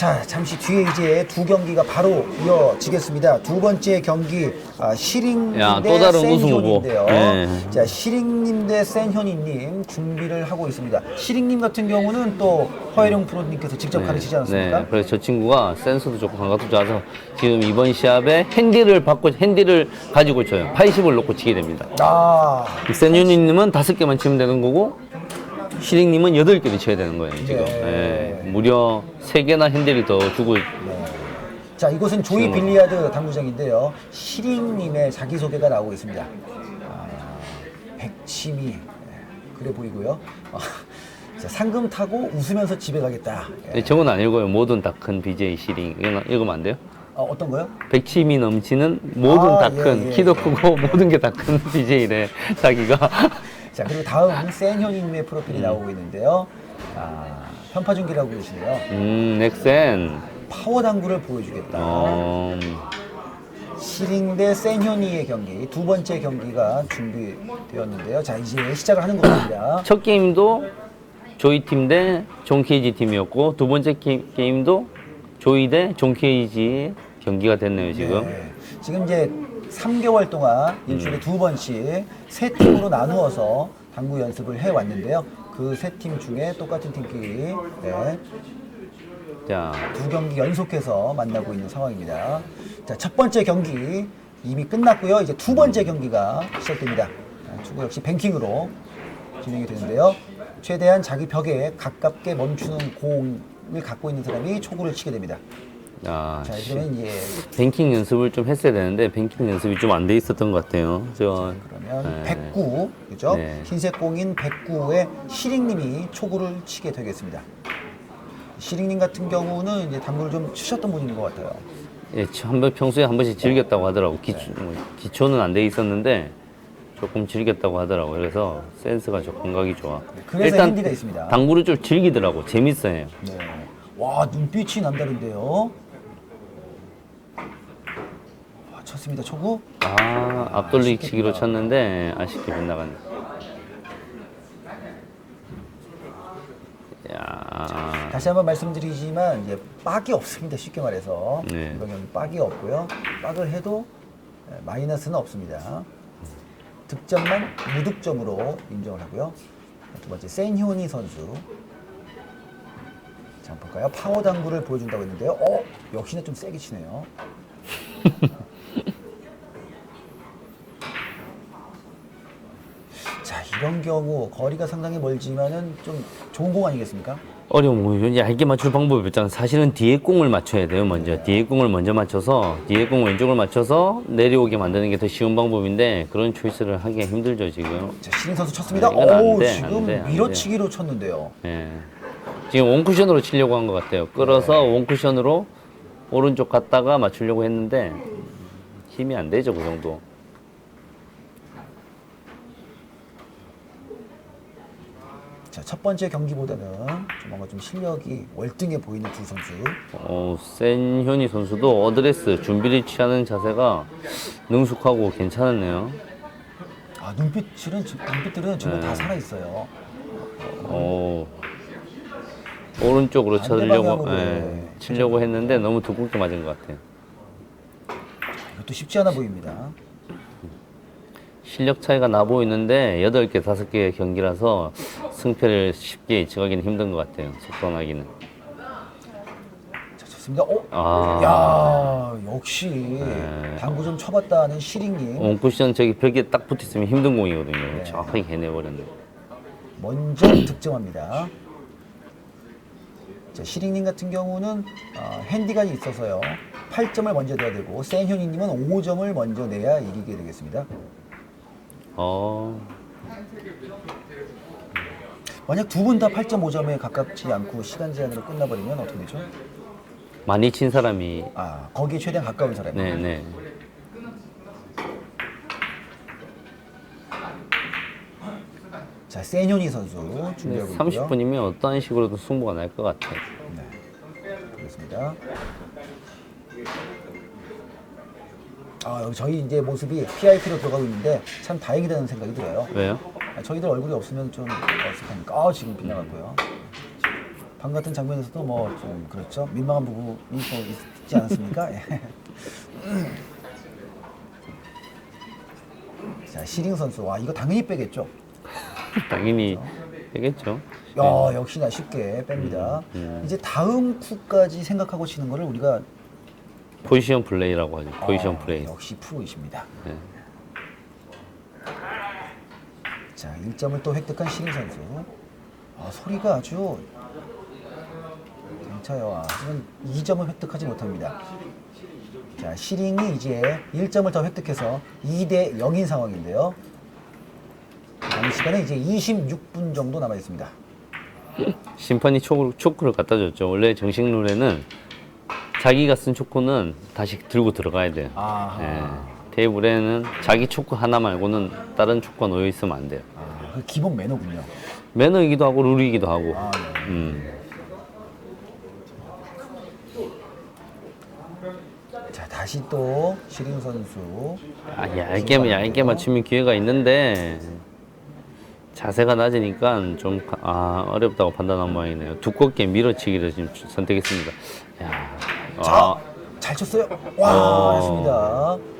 자, 잠시 뒤에 이제 두 경기가 바로 이어지겠습니다. 두 번째 경기 아, 시링 야, 대또 다른 우승 후보. 센현인데요. 네. 자, 시링님 대 센현이님 준비를 하고 있습니다. 시링님 같은 경우는 또 허혜령 프로님께서 직접 가르치지 않았습니까? 네, 그래서 저 친구가 센스도 좋고 감각도 좋아서 지금 이번 시합에 핸디를 받고 핸디를 가지고 쳐요. 80을 놓고 치게 됩니다. 아, 센유니님은 다섯 개만 치면 되는 거고 시링님은 여덟 개를 쳐야 되는 거예요 지금. 네. 예, 무려 세 개나 핸디를 더 주고 자, 이곳은 조이 지금- 빌리아드 당구장인데요. 시링님의 자기소개가 나오고 있습니다. 아, 백치미. 예, 그래 보이고요. 아, 자, 상금 타고 웃으면서 집에 가겠다. 예. 네, 저건 안 읽어요. 모든 다 큰 BJ 시링. 읽으면 안 돼요? 어, 어떤 거요? 백침이 넘치는 모든 아, 다 예, 큰, 예, 키도 예. 크고 모든 게 다 큰 BJ래, 자기가. 자, 그리고 다음 센현이님의 프로필이 나오고 있는데요. 아, 편파 중기라고 그러시네요. 음, 넥센. 파워 당구를 보여주겠다. 어, 시링 대 센현이의 경기 두 번째 경기가 준비되었는데요. 자, 이제 시작을 하는 겁니다. 첫 게임도 조이 팀 대 존케이지 팀이었고, 두 번째 게, 게임도 조이 대 존케이지 경기가 됐네요, 지금. 네. 지금 이제 3개월 동안 일주일에 두 번씩 세 팀으로 나누어서 당구 연습을 해 왔는데요. 그 세 팀 중에 똑같은 팀끼리 네, 자, 두 경기 연속해서 만나고 있는 상황입니다. 자, 첫 번째 경기 이미 끝났고요. 이제 두 번째 경기가 시작됩니다. 아, 축구 역시 뱅킹으로 진행이 되는데요. 최대한 자기 벽에 가깝게 멈추는 공을 갖고 있는 사람이 초구를 치게 됩니다. 아, 자, 시- 이러면 이제 뱅킹 연습을 좀 했어야 되는데, 뱅킹 연습이 좀 안 돼 있었던 것 같아요. 저, 그러면 네. 109, 그죠? 네. 흰색 공인 109에 시링님이 초구를 치게 되겠습니다. 시링님 같은 경우는 이제 당구를 좀 치셨던 분인 것 같아요. 예, 한번 평소에 한 번씩 즐겼다고 하더라고. 기초, 뭐, 기초는 안 돼 있었는데 조금 즐겼다고 하더라고. 그래서 센스가 좋고 감각이 좋아. 그래서 핸디가 있습니다. 당구를 좀 즐기더라고. 재밌어요. 네. 와 눈빛이 남다른데요. 와, 쳤습니다 초구. 아, 앞돌리치기로 쳤는데 아쉽게 빗나갔네. 야, 다시 한번 말씀드리지만 이제 빡이 없습니다. 쉽게 말해서 네. 이번 경기 빡이 없고요. 빡을 해도 예, 마이너스는 없습니다. 득점만 무득점으로 인정을 하고요. 두 번째 센효니 선수. 볼까요? 파워 당구를 보여준다고 했는데요. 어 역시나 좀 세게 치네요. 자 이런 경우 거리가 상당히 멀지만은 좀 좋은 공 아니겠습니까? 어려운 거 이제 얇게 맞출 방법이 없잖아. 사실은 뒤에 공을 맞춰야 돼요. 먼저 뒤에 공을 먼저 맞춰서 뒤에 공 왼쪽을 맞춰서 내려오게 만드는 게 더 쉬운 방법인데 그런 초이스를 하기가 힘들죠 지금. 자, 신인 선수 쳤습니다. 아, 이건 안 오, 돼, 지금 안 돼, 안 밀어치기로 쳤는데요. 예. 지금 원쿠션으로 치려고 한 것 같아요. 끌어서 원쿠션으로 오른쪽 갔다가 맞추려고 했는데 힘이 안 되죠 그 정도. 자, 첫 번째 경기보다는 좀 뭔가 좀 실력이 월등해 보이는 두 선수. 어, 센현이 선수도 어드레스 준비를 취하는 자세가 능숙하고 괜찮았네요. 아, 눈빛들은, 지- 눈빛들은 전부 네. 다 살아 있어요. 어, 오른쪽으로 쳐려고 방향으로, 예, 네. 치려고 했는데 너무 두껍게 맞은 것 같아요. 이것도 쉽지 않아 보입니다. 실력 차이가 나 보이는데 8개, 5개 경기라서 승패를 쉽게 예측하기는 힘든 것 같아요. 속단하기는. 자, 좋습니다. 어? 아, 야, 역시 네. 당구 좀 쳐봤다는 시링님. 원쿠션 저기 벽에 딱 붙어있으면 힘든 공이거든요. 네. 정확하게 해내버렸네. 먼저 득점합니다. 자, 시링님 같은 경우는 어, 핸디가 있어서요. 8점을 먼저 내야 되고 센현이님은 5점을 먼저 내야 이기게 되겠습니다. 어, 만약 두 분 다 8.5점에 가깝지 않고 시간 제한으로 끝나버리면 어떻게 되죠? 많이 친 사람이, 아 거기에 최대한 가까운 사람이. 네네. 자 세뇨니 선수 준비하고 있고요. 30분이면 어떠한 식으로든 승부가 날 것 같아요. 네, 보겠습니다. 아 여기 저희 이제 모습이 PIP로 들어가고 있는데 참 다행이라는 생각이 들어요. 왜요? 아, 저희들 얼굴이 없으면 좀 어색하니까. 아 지금 빗나갔고요. 방 같은 장면에서도 뭐 좀 그렇죠. 민망한 부분이 또 있지 않았습니까? 예. 자, 시링 선수. 와, 이거 당연히 빼겠죠. 당연히 되겠죠. 야, 역시나 쉽게 뺍니다. 이제 다음 쿨까지 생각하고 치는 거를 우리가 포지션 플레이라고 하죠. 포지션 아, 플레이. 역시 프로이십니다. 네. 자, 1점을 또 획득한 시링 선수. 아, 소리가 아주 괜찮아요. 하지만 2점을 획득하지 못합니다. 자, 시링이 이제 1점을 더 획득해서 2대 0인 상황인데요. 남은 시간은 이제 26분 정도 남아 있습니다. 심판이 초크, 초크를 갖다 줬죠. 원래 정식 룰에는 자기가 쓴 초코는 다시 들고 들어가야 돼요. 아하. 예. 테이블에는 자기 초코 하나 말고는 다른 초코가 놓여 있으면 안 돼요. 아, 그 기본 매너군요. 매너이기도 하고 룰이기도 하고. 아, 네. 음. 자, 다시 또 시링 선수. 아, 얇게 얇게 맞추면 기회가 있는데 자세가 낮으니까 좀 아, 어렵다고 판단한 모양이네요. 두껍게 밀어치기를 지금 선택했습니다. 야, 자, 아, 잘 쳤어요. 와, 어. 했습니다.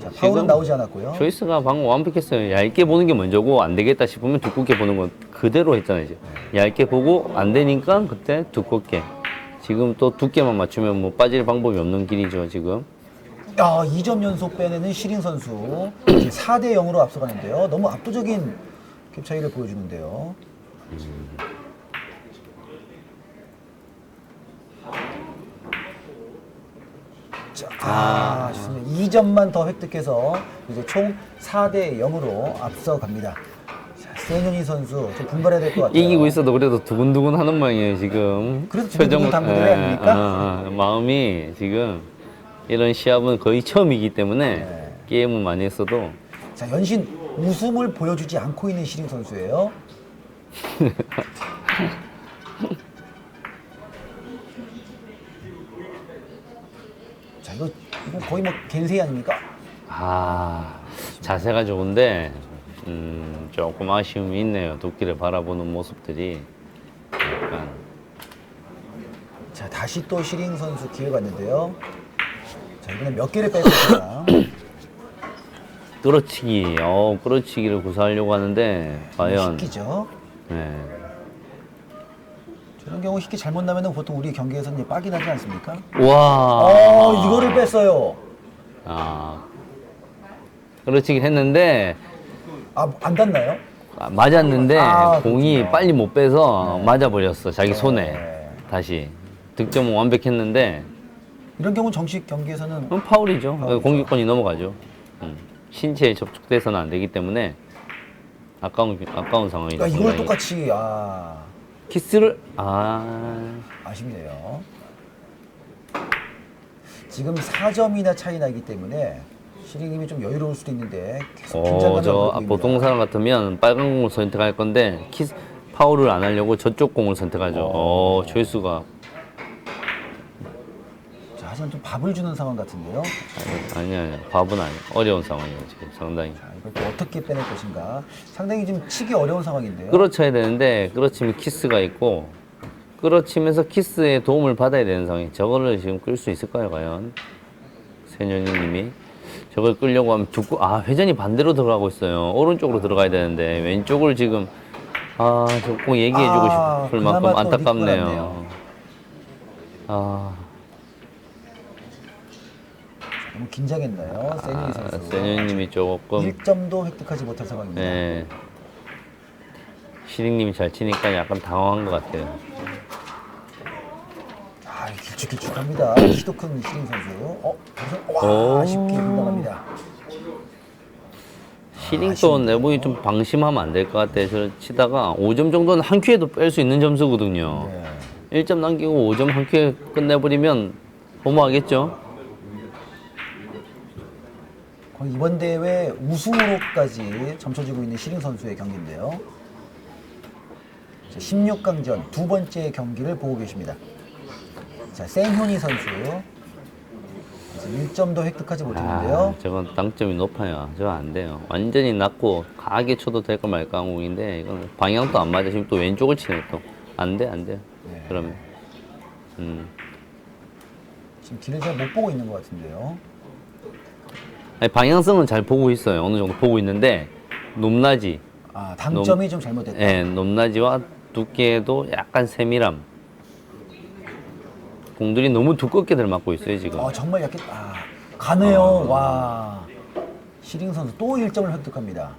자, 파울은 나오지 않았고요. 조이스가 방금 완벽했어요. 얇게 보는 게 먼저고 안 되겠다 싶으면 두껍게 보는 건 그대로 했잖아요. 이제. 얇게 보고 안 되니까 그때 두껍게. 지금 또 두께만 맞추면 뭐 빠질 방법이 없는 길이죠 지금. 야, 2점 연속 빼내는 시린 선수. 이제 4대 0으로 앞서가는데요. 너무 압도적인 캡 차이를 보여주는데요. 자, 아, 좋습니다. 2점만 더 획득해서 이제 총 4대 0으로 앞서갑니다. 자, 세뇽이 선수 좀 분발해야 될 것 같아요. 이기고 있어도 그래도 두근두근 하는 모양이에요 지금. 그래도 두근두근 해야 됩니까? 아, 아, 마음이 지금 이런 시합은 거의 처음이기 때문에 네. 게임을 많이 했어도 자, 연신 웃음을 보여주지 않고 있는 시린 선수예요. 이거 거의 뭐 겐세이 아닙니까? 아 자세가 좋은데 음, 조금 아쉬움이 있네요. 도끼를 바라보는 모습들이 약간 자, 다시 또 시린 선수 기회가 왔는데요. 자, 이번엔 몇 개를 뺄 것인가? 끌어치기, 어 끌어치기를 구사하려고 하는데 과연 시키죠. 네. 저런 경우 희끼 잘못 나면 보통 우리 경기에서는 이제 빡이 나지 않습니까? 와, 어, 이거를 뺐어요. 아 끌어치기 했는데 아, 안 닿나요? 아, 맞았는데 아, 공이 그렇군요. 빨리 못 빼서 맞아 버렸어 자기 손에 네. 다시 득점은 완벽했는데 이런 경우는 정식 경기에서는 그건 파울이죠 파울이죠. 공격권이 넘어가죠 음. 신체에 접촉돼서는 안 되기 때문에 아까운 아까운 상황이죠 야, 이걸 상당히. 똑같이 아 키스를 아 아쉽네요. 지금 4점이나 차이 나기 때문에 시링님이 좀 여유로울 수도 있는데 계속 어, 긴장감을 저 보입니다. 보통 사람 같으면 빨간 공을 선택할 건데 키스 파울을 안 하려고 저쪽 공을 선택하죠. 어, 조회수가 자, 하지만 좀 밥을 주는 상황 같은데요. 아니 아니 밥은 아니 어려운 상황이에요 지금 상당히. 자, 이걸 또 어떻게 빼낼 것인가. 상당히 좀 치기 어려운 상황인데요. 끌어쳐야 되는데 끌어치면 키스가 있고 끌어치면서 키스의 도움을 받아야 되는 상황이 저거를 지금 끌 수 있을까요 과연 세년이님이 저걸 끌려고 하면 두고 아 회전이 반대로 들어가고 있어요 오른쪽으로 들어가야 되는데 왼쪽을 지금 아 저꼭 얘기해주고 아, 싶을 그나마 만큼 또 안타깝네요. 아 너무 긴장했나요? 세니 선수. 세년님이 조금 1점도 획득하지 못한 상황입니다. 네 시링님이 잘 치니까 약간 당황한 것 같아요 아, 길쭉길쭉합니다. 키도 큰 시링 선수. 어, 그래서 오. 와, 쉽게 빗나갑니다. 시링도 내부이 좀 방심하면 안 될 것 같아요. 저 치다가 5점 정도는 한 큐에도 뺄 수 있는 점수거든요. 네. 1점 남기고 5점 한 큐에 끝내버리면 허무하겠죠? 이번 대회 우승으로까지 점쳐지고 있는 시링 선수의 경기인데요. 16강전 두 번째 경기를 보고 계십니다. 자, 생효니 선수 1점도 획득하지 못했는데요. 아, 저건 당점이 높아요. 저거 안 돼요. 완전히 낮고 강하게 쳐도 될까 말까 한 공인데 이건 방향도 안 맞아. 지금 또 왼쪽을 치네 또. 안 돼, 안 돼요. 네. 그러면. 음. 지금 길을 잘 못 보고 있는 것 같은데요. 아니, 방향성은 잘 보고 있어요. 어느 정도 보고 있는데, 높낮이. 아, 당점이 좀 잘못됐다. 예, 높낮이와 두께도 약간 세밀함. 공들이 너무 두껍게 들 맞고 있어요, 지금. 어, 정말 약간 아, 가네요. 와. 시링 선수 또 1점을 획득합니다.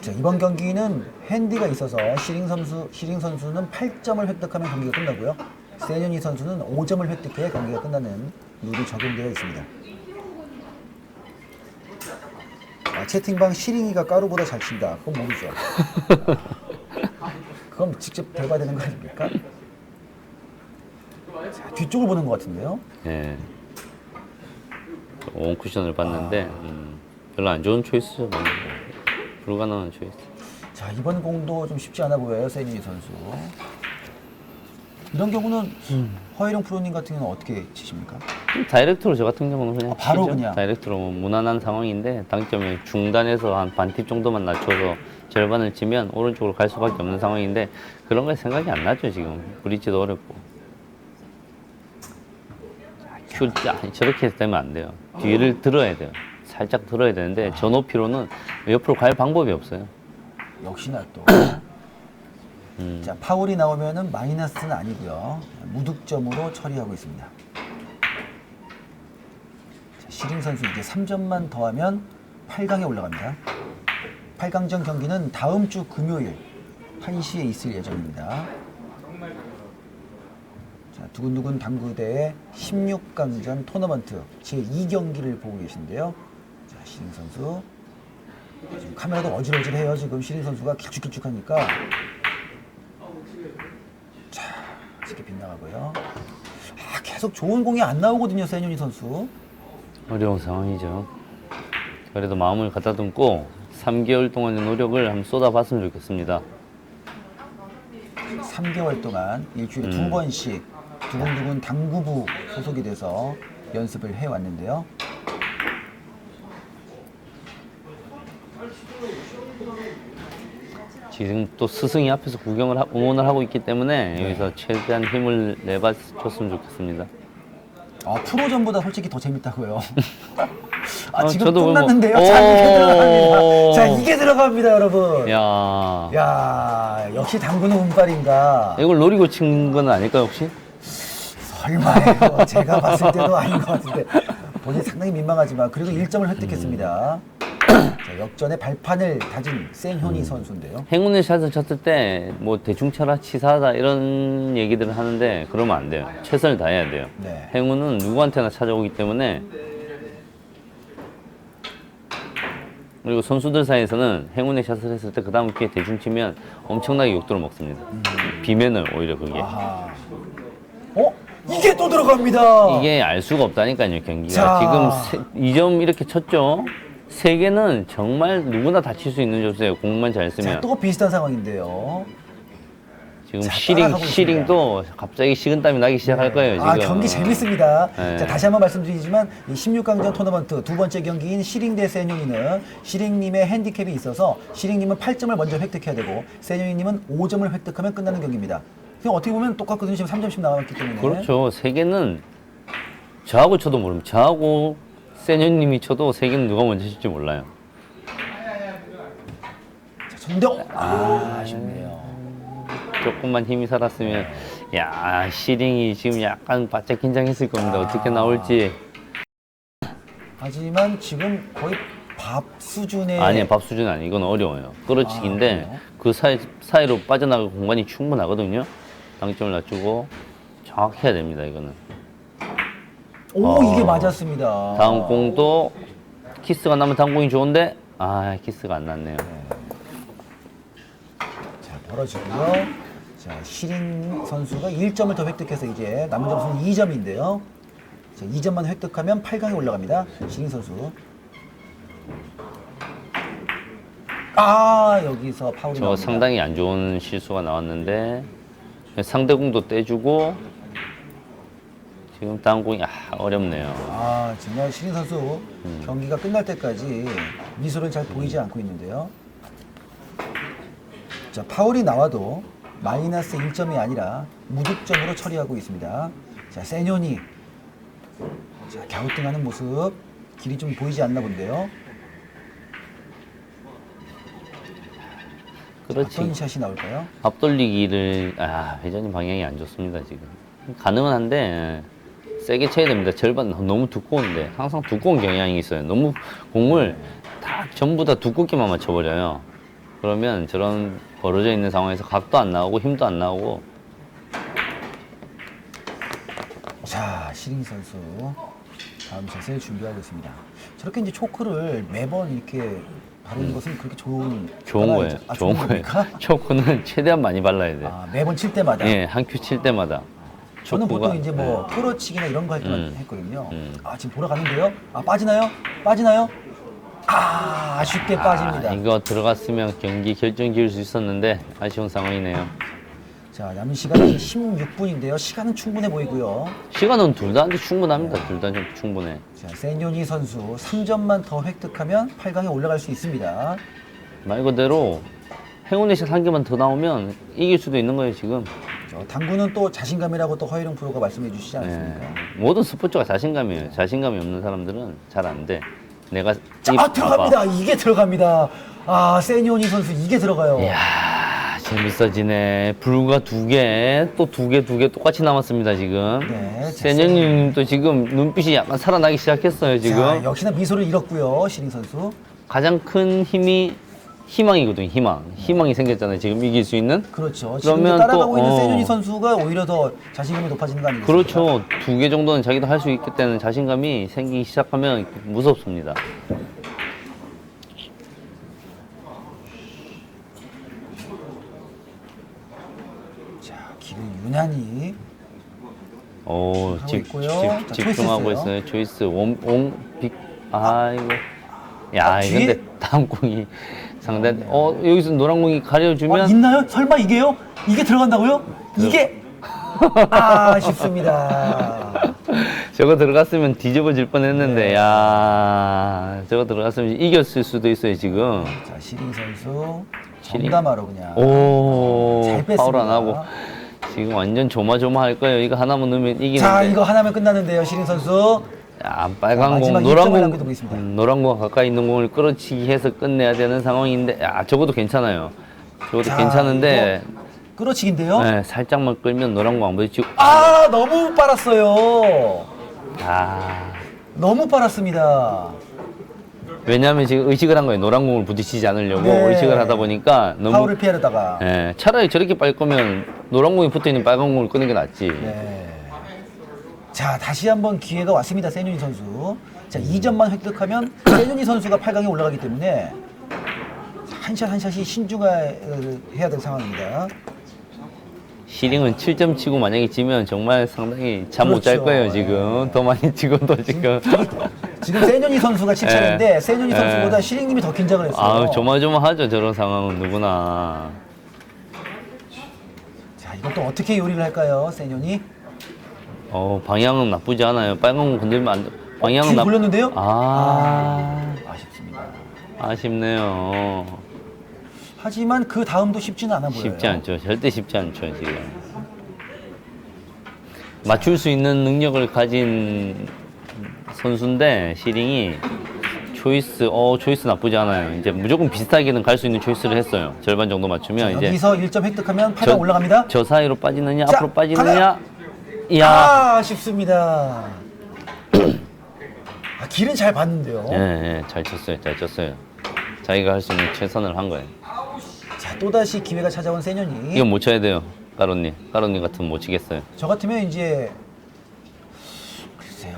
자, 이번 경기는 핸디가 있어서 시링 선수 시링 선수는 8점을 획득하면 경기가 끝나고요. 세년이 선수는 5점을 획득해 경기가 끝나는 룰이 적용되어 있습니다. 아, 채팅방 시링이가 까루보다 잘 친다. 그건 모르죠. 그건 직접 대봐야 되는 거 아닙니까? 자, 뒤쪽을 보는 것 같은데요. 예. 원쿠션을 봤는데, 음, 별로 안 좋은 초이스죠. 방금. 불가능한 초이스. 자 이번 공도 좀 쉽지 않아 보여요 세니 선수. 이런 경우는 허일영 프로님 같은 경우는 어떻게 치십니까? 다이렉트로 저 같은 경우는 그냥 아, 바로 치죠. 그냥? 다이렉트로 뭐 무난한 상황인데 당점이 중단에서 한 반팁 정도만 낮춰서 절반을 치면 오른쪽으로 갈 수밖에 없는 상황인데 그런 거 생각이 안 나죠 지금 브릿지도 어렵고 큐 짜- 저렇게 되면 안 돼요 뒤를 들어야 돼요 살짝 들어야 되는데 저 높이로는 옆으로 갈 방법이 없어요 역시나 또. 음. 자 파울이 나오면은 마이너스는 아니고요 무득점으로 처리하고 있습니다. 자, 시링 선수 이제 3점만 더하면 8강에 올라갑니다. 8강전 경기는 다음 주 금요일 1시에 있을 예정입니다. 자, 두근두근 당구대의 16강전 토너먼트 제2경기를 보고 계신데요. 자, 시링 선수. 지금 카메라도 어질어질해요. 지금 시링 선수가 길쭉길쭉하니까. 자, 쉽게 빗나가고요. 아, 계속 좋은 공이 안 나오거든요, 세윤이 선수. 어려운 상황이죠 그래도 마음을 갖다 dum고 3개월 동안의 노력을 한번 쏟아봤으면 좋겠습니다 3개월 동안 일주일에 두 음. 번씩 두근두근 당구부 소속이 돼서 연습을 해왔는데요. 지금 또 스승이 앞에서 구경을 하, 응원을 하고 있기 때문에 여기서 최대한 힘을 내봤으면 좋겠습니다. 아, 프로전보다 솔직히 더 재밌다고요. 아, 어, 지금 저도 뭐- 끝났는데요. 오. 자, 이게 들어갑니다. 자, 이게 들어갑니다, 여러분. 야, 야, 역시 당구는 운빨인가. 이걸 노리고 친 건 아닐까요 혹시? 설마요. 제가 봤을 때도 아닌 것 같은데. 본인 상당히 민망하지만 그래도 1점을 획득했습니다. 자, 역전의 발판을 다진 센효니 선수인데요. 행운의 샷을 쳤을 때 뭐 대충 쳐라 치사하다 이런 얘기들을 하는데 그러면 안 돼요. 최선을 다해야 돼요. 네. 행운은 누구한테나 찾아오기 때문에 그리고 선수들 사이에서는 행운의 샷을 했을 때 그 다음 기회 대충 치면 엄청나게 욕들을 먹습니다. 비면을 오히려 그게. 아하. 어? 이게 또 들어갑니다. 이게 알 수가 없다니까요 경기가 자. 지금 이점 이렇게 쳤죠 세 개는 정말 누구나 다칠 수 있는 점수예요 공만 잘 자, 쓰면 또 비슷한 상황인데요. 지금 자, 시링 따라가고 시링도 갑자기 식은땀이 나기 시작할 거예요 지금 아, 경기 재밌습니다. 네. 자, 다시 한번 말씀드리지만 이 16강전 토너먼트 두 번째 경기인 시링 대 세뇽이는 시링님의 핸디캡이 있어서 시링님은 8점을 먼저 획득해야 되고 세뇽이님은 5점을 획득하면 끝나는 경기입니다. 그냥 어떻게 보면 똑같거든요. 지금 3점씩 나왔기 때문에. 그렇죠 세 개는 저하고 쳐도 모릅니다 저하고 세녀님이 쳐도 세 개는 누가 먼저 칠지 몰라요. 자, 정대호. 아, 아쉽네요. 조금만 힘이 살았으면 야 시링이 지금 약간 바짝 긴장했을 겁니다. 어떻게 나올지. 하지만 지금 거의 밥 수준의 아니에요 밥 수준 아니 이건 어려워요. 끌어치기인데 아? 그 사이, 사이로 빠져나갈 공간이 충분하거든요. 당점을 낮추고 정확해야 됩니다 이거는 오, 어. 이게 맞았습니다. 다음 공도 키스가 나면 다음 공이 좋은데 아 키스가 안 났네요 자, 벌어지고요. 자, 시린 선수가 1점을 더 획득해서 이제 남은 점수는 2점인데요. 자, 2점만 획득하면 8강에 올라갑니다. 시린 선수. 아, 여기서 파울이 저 나옵니다. 상당히 안 좋은 실수가 나왔는데 상대 공도 떼주고 지금 공이 아 어렵네요 아, 정말 시린 선수 음. 경기가 끝날 때까지 미소를 잘 보이지 않고 있는데요. 자, 파울이 나와도 마이너스 1점이 아니라 무득점으로 처리하고 있습니다. 자, 세뇨니. 자, 갸우뚱하는 모습. 길이 좀 보이지 않나 본데요. 그렇지. 어떤 샷이 나올까요? 앞돌리기를 아 회전이 방향이 안 좋습니다 지금 가능은 한데 세게 쳐야 됩니다. 절반 너무 두꺼운데. 항상 두꺼운 경향이 있어요. 너무 공을 다 전부 다 두껍게만 맞춰버려요. 그러면 저런 벌어져 있는 상황에서 각도 안 나오고 힘도 안 나오고. 자, 시링 선수. 다음 샷을 준비하고 있습니다. 저렇게 이제 초크를 매번 이렇게 바르는 것은 그렇게 좋은 음. 좋은 거예요. 아, 좋은 거예요. 겁니까? 초크는 최대한 많이 발라야 돼요. 아, 매번 칠 때마다. 예, 한 큐 칠 때마다 저는 보통 이제 뭐 끌어치기나 이런 거 할 때만 음. 했거든요. 음. 아 지금 돌아가는데요. 아 빠지나요? 빠지나요? 아 아쉽게 빠집니다. 아, 이거 들어갔으면 경기 결정 지을 수 있었는데 아쉬운 상황이네요 자 남은 시간이 16분인데요. 시간은 충분해 보이고요. 시간은 둘 다 충분합니다 둘 다 충분해 자 세뇨니 선수 3점만 더 획득하면 8강에 올라갈 수 있습니다. 말 그대로 행운의 샷한 개만 더 나오면 이길 수도 있는 거예요 지금. 저 당구는 또 자신감이라고 또 허일영 프로가 말씀해 주시지 예. 않습니까? 모든 스포츠가 자신감이에요. 자신감이 없는 사람들은 잘 안 돼. 내가 자, 이- 아 들어갑니다. 이게 들어갑니다. 아 세뇨니 선수 이게 들어가요. 이야 재밌어지네. 불과 두 개, 또 두 개, 두 개 똑같이 남았습니다 지금. 네, 세년님도 지금 눈빛이 약간 살아나기 시작했어요 지금. 자, 역시나 미소를 잃었고요. 시링 선수. 가장 큰 힘이 희망이거든요. 희망. 희망이 생겼잖아요. 지금 이길 수 있는. 그렇죠. 지금 그러면 따라가고 또, 있는 어. 세뇨니 선수가 오히려 더 자신감이 높아지는 거 아니겠습니까? 그렇죠. 두 개 정도는 자기도 할 수 있기 때문에 자신감이 생기기 시작하면 무섭습니다. 자, 길을 유난히 오, 하고 집, 있고요. 집, 자, 집중하고 초이스 있어요. 조이스 원, 원, 빅, 아이고. 야, 아, 뒤에? 근데 다음 공이 상당히, 어, 여기서 노란 공이 아, 가려주면, 있나요? 설마 이게요? 이게 들어간다고요? 이게 아, 아쉽습니다. 저거 들어갔으면 뒤집어질 뻔 했는데, 네. 야 저거 들어갔으면 이겼을 수도 있어요, 지금. 자, 시링 선수 시링. 정담하러 그냥 오, 잘 뺐습니다. 파울 안 하고. 지금 완전 조마조마할 거예요. 이거 하나만 넣으면 이기는데. 자, 이거 하나면 끝나는데요, 시링 선수. 야, 빨간 자, 공, 마지막 노란 1점을 공. 음, 노란 공 가까이 있는 공을 끌어치기 해서 끝내야 되는 상황인데, 야, 적어도 괜찮아요. 적어도 자, 괜찮은데, 끌어치기인데요. 네, 살짝만 끌면 노란 공안 보이지고, 아, 너무 빨았어요. 아, 너무 빨았습니다. 왜냐하면 지금 의식을 한 거예요. 노란 공을 부딪히지 않으려고 네. 의식을 하다 보니까 너무, 파울을 피하려다가. 예, 차라리 저렇게 빨 거면 노란 공이 붙어 있는 빨간 공을 끄는 게 낫지. 네. 자, 다시 한번 기회가 왔습니다. 세뉴니 선수. 자, 2점만 획득하면 세뉴니 선수가 8강에 올라가기 때문에 한샷 한 샷이 신중해야 될 상황입니다. 시링은 7점 치고 만약에 지면 정말 상당히 잠 못 잘 그렇죠. 거예요, 지금. 더 많이 치고도 지금. 지금 세뉴니 선수가 7차인데 네. 세뉴니 네. 선수보다 시링님이 더 긴장을 했어요. 아, 조마조마하죠, 저런 상황은 누구나. 자, 이것도 어떻게 요리를 할까요, 세뉴니? 어, 방향은 나쁘지 않아요. 빨간 공 건들면 안 돼. 방향은 뒤로 나... 돌렸는데요? 아, 아, 아쉽습니다. 아쉽네요. 하지만 그 다음도 쉽지는 않아 보여요. 쉽지 않죠. 절대 쉽지 않죠, 지금. 맞출 수 있는 능력을 가진 선수인데, 시링이 초이스, 어, 초이스 나쁘지 않아요. 이제 무조건 비슷하게는 갈 수 있는 초이스를 했어요. 절반 정도 맞추면 이제 여기서 1점 획득하면 8강 저- 올라갑니다. 저 사이로 빠지느냐, 자, 앞으로 빠지느냐. 가나요? 이야. 아, 아쉽습니다. 아, 길은 잘 봤는데요. 예, 예, 잘 쳤어요, 잘 쳤어요. 자기가 할 수 있는 최선을 한 거예요. 자, 또다시 기회가 찾아온 세년이 이건 못 쳐야 돼요, 까로님. 까로님 같으면 못 치겠어요. 저 같으면 이제 글쎄요.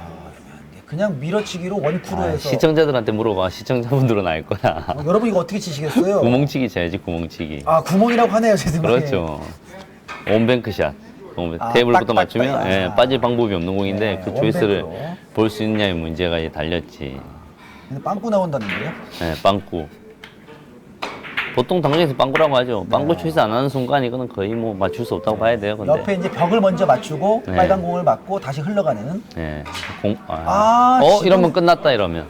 그냥 밀어치기로 원쿠로 아, 해서 시청자들한테 물어봐. 시청자분들은 알 거야. 어, 여러분 이거 어떻게 치시겠어요? 구멍치기 쳐야지, 구멍치기. 아, 구멍이라고 하네요, 제 생각에. 그렇죠. 온뱅크샷. 온뱅- 아, 테이블부터 빡, 맞추면 빡, 빡. 예, 빠질 방법이 없는 공인데 네, 그 조이스를 원뱅크로. 볼 수 있냐의 문제가 이제 달렸지. 근데 빵꾸 나온다는데요? 예, 빵꾸. 보통 당장에서 빵꾸라고 하죠. 빵꾸 초이스 안 하는 순간 이거는 거의 뭐 맞출 수 없다고 봐야 돼요. 근데. 옆에 이제 벽을 먼저 맞추고 네. 빨간 공을 맞고 다시 흘러가는. 예. 공, 아, 아, 어 지금- 이러면 끝났다 이러면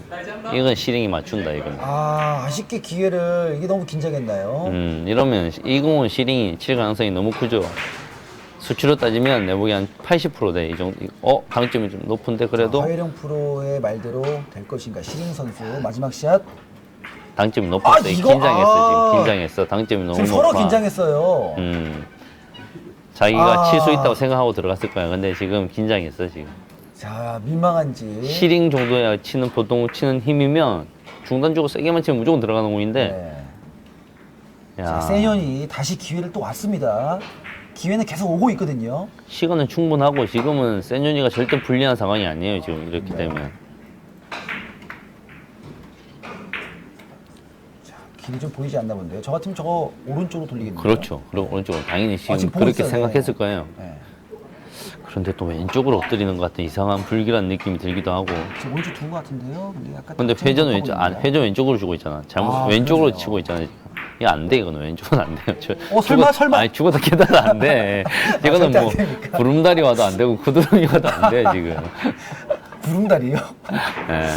이건 시링이 맞춘다 이거는. 아 아쉽게 기회를 이게 너무 긴장했나요? 음 이러면 이 공은 시링이 칠 가능성이 너무 크죠. 수치로 따지면 내 보기 한 80%돼 이 정도. 어 당점이 좀 높은데 그래도 화혜령 프로의 말대로 될 것인가 시링 선수 마지막 샷 당점이 아, 높았어. 이거- 긴장했어 아. 지금 긴장했어. 당점이 너무 지금 높아. 서로 긴장했어요. 음. 자기가 아. 칠 수 있다고 생각하고 들어갔을 거야. 근데 지금 긴장했어 지금. 자 민망한지. 시링 정도야 치는 보통 치는 힘이면 중단 주고 세게만 치면 무조건 들어가는 공인데. 네. 야, 자, 세년이 다시 기회를 또 왔습니다. 기회는 계속 오고 있거든요. 시간은 충분하고 지금은 세뇨니가 절대 불리한 상황이 아니에요. 지금 이렇게 네. 되면. 자, 길이 좀 보이지 않나 본데요. 저 같으면 저거 오른쪽으로 돌리겠네요. 그렇죠. 그리고 오른쪽으로 당연히 지금 지금 보고 그렇게 있어요. 생각했을 거예요. 네. 그런데 또 왼쪽으로 엎드리는 것 같은 이상한 불길한 느낌이 들기도 하고. 지금 오른쪽 두고 같은데요. 근데 약간 근데 좀 회전 더 왼쪽, 아, 보이네요. 회전 왼쪽으로 주고 있잖아. 잘못 아, 왼쪽으로 그러네요. 치고 있잖아. 이 거안 돼, 이거는. 왼쪽은 안 돼요. 저, 어, 설마, 죽어- 설마? 아니, 죽어도 깨달아 안 돼. 이거는 안 뭐? 구름다리 와도 안 되고, 구두렁이 와도 안 돼, 지금. 구름다리요. 예.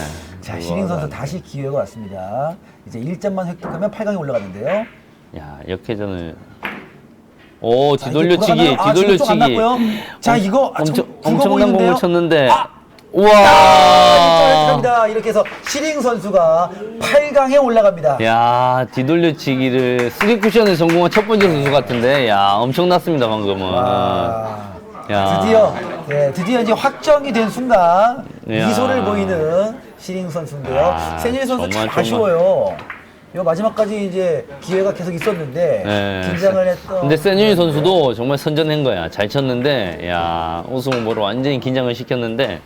자, 와도 선수. 다시 기회가 왔습니다. 이제 1점만 획득하면 8강에 올라가는데요. 야, 역회전을. 오, 뒤돌려치기? 아, 뒤돌려치기. 났고요. 자, 이거 아, 엄청, 엄청난? 공을 쳤는데. 아, 우와! 획득합니다. 이렇게 해서 시링 선수가 8강에 올라갑니다. 야, 뒤돌려치기를 쓰리 쿠션에 성공한 첫 번째 선수 같은데, 야, 엄청났습니다, 방금은. 와, 야. 드디어 예, 드디어 이제 확정이 된 순간 야. 미소를 보이는 시링 선수인데요. 아, 세닐 선수 참 정말, 아쉬워요. 요 마지막까지 이제 기회가 계속 있었는데 네. 긴장을 했던. 근데 세뉴이 선수도 정말 선전한 거야. 잘 쳤는데, 야, 우승 후보로 완전히 긴장을 시켰는데,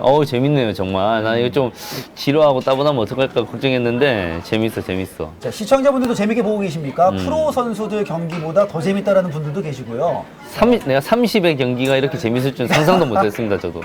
어우, 재밌네요, 정말. 나 이거 좀 지루하고 따분하면 어떡할까 걱정했는데, 재밌어, 재밌어. 자, 시청자분들도 재밌게 보고 계십니까? 음. 프로 선수들 경기보다 더 재밌다라는 분들도 계시고요. 삼 내가 30의 경기가 이렇게 재밌을 줄 상상도 못 했습니다, 저도.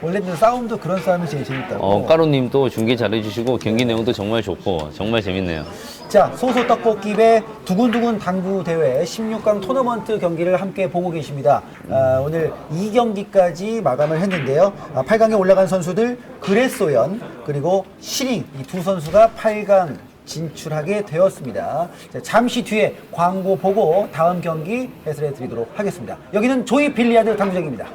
원래는 싸움도 그런 싸움이 제일 재밌다고. 어, 까로님도 중계 잘해주시고, 경기 내용도 정말 좋고, 정말 재밌네요. 자, 소소 떡볶이배 두근두근 당구 대회 16강 토너먼트 경기를 함께 보고 계십니다. 아, 오늘 2경기까지 마감을 했는데요. 아, 8강에 올라간 선수들 그레소연 그리고 시링 이 두 선수가 8강 진출하게 되었습니다. 자, 잠시 뒤에 광고 보고 다음 경기 해설해 드리도록 하겠습니다. 여기는 조이 빌리아드 당구장입니다.